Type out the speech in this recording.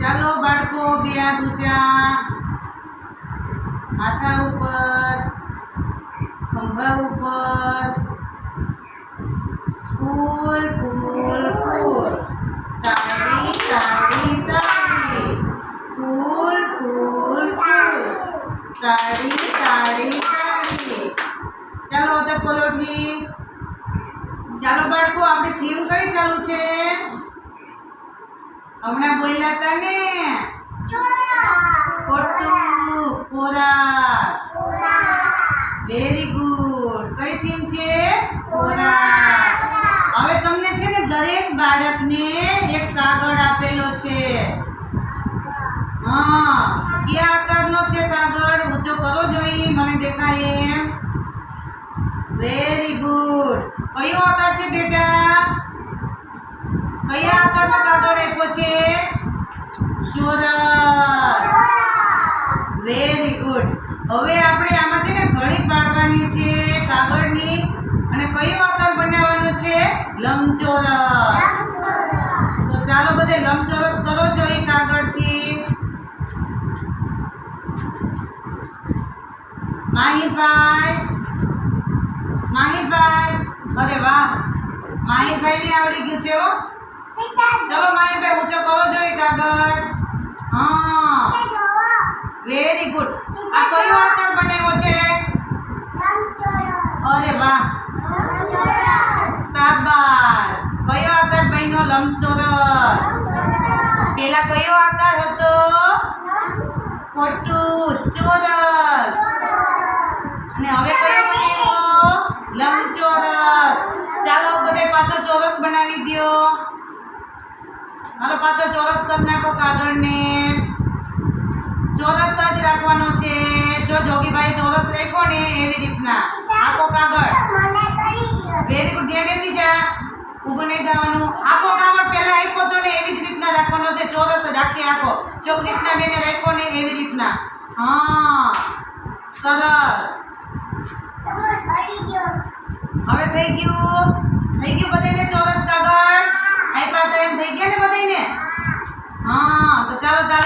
ચાલો બાળકો, બે હાથ માથા ઉપર, ખંભા ઉપર. ફૂલ ફૂલ ફૂલ. તાળી તાળી તારી ફૂલ ફૂલ ફૂલ. તાળી તાળી તારી ચાલો તો પલોઠી ચાલો બાળકો, આપણી થીમ કઈ ચાલુ છે? હમણાં બોલ્યા હતા ને. ખોટું ખોરાક વેરી ગુડ કઈ થીમ છે? ખોરાક હવે તમને છે ને દરેક બાળકને એક કાગળ આપેલો છે. હા. કયા આકારનો છે કાગળ? ઊંચો કરો જોઈ મને દેખાય એમ. વેરી ગુડ કયો આકાર છે બેટા? કયા આકારનો કાગળ છે? ચોરસ. વેરી ગુડ હવે આપણે આમાં છે ને ઘડી પાડવાની છે કાગળની. અને કયો આકાર બનાવવાનો છે? લંબચોરસ. તો ચાલો બધે લંબચોરસ કરો છો એ કાગળથી. માહિતભાઈ માહિતભાઈ અરે વાહ. માહીભાઈ ને આવડી ગયું છે હો. ચલો માહીભાઈ ઊંચો કરો એ કાગળ હા. વેરી ગુડ આ કયો આકાર બનાવ્યો છે? અરે વાહ. સાબાસ કયો આકાર બન્યો? લંબચોરસ. પેલા કયો આકાર હતો? ખોટું ચોરસ. અને હવે કયો બન્યો? લંબચોરસ. ચાલો, બધે પાછો ચોરસ બનાવી દ્યો. હાલો, પાછો ચોરસ કરી નાખો કાગળને. ચોરસ જ રાખવાનો છે. જો જોગીભાઈ ચોરસ રાખ્યો ને, એવી રીતના. આખો કાગળ. વેરી ગુડ ધ્યાન બેસી જા. ઊભું નહીં થવાનું. આખો કાગળ પહેલા આપ્યો તો ને, એવી જ રીતના રાખવાનો છે. ચોરસ જ આખે આખો. જો કૃષ્ણાબેને રાખ્યો ને, એવી રીતના. હા. સરસ. હવે થઈ ગયું. થઈ ગયું બધાને ચોરસ કાગળ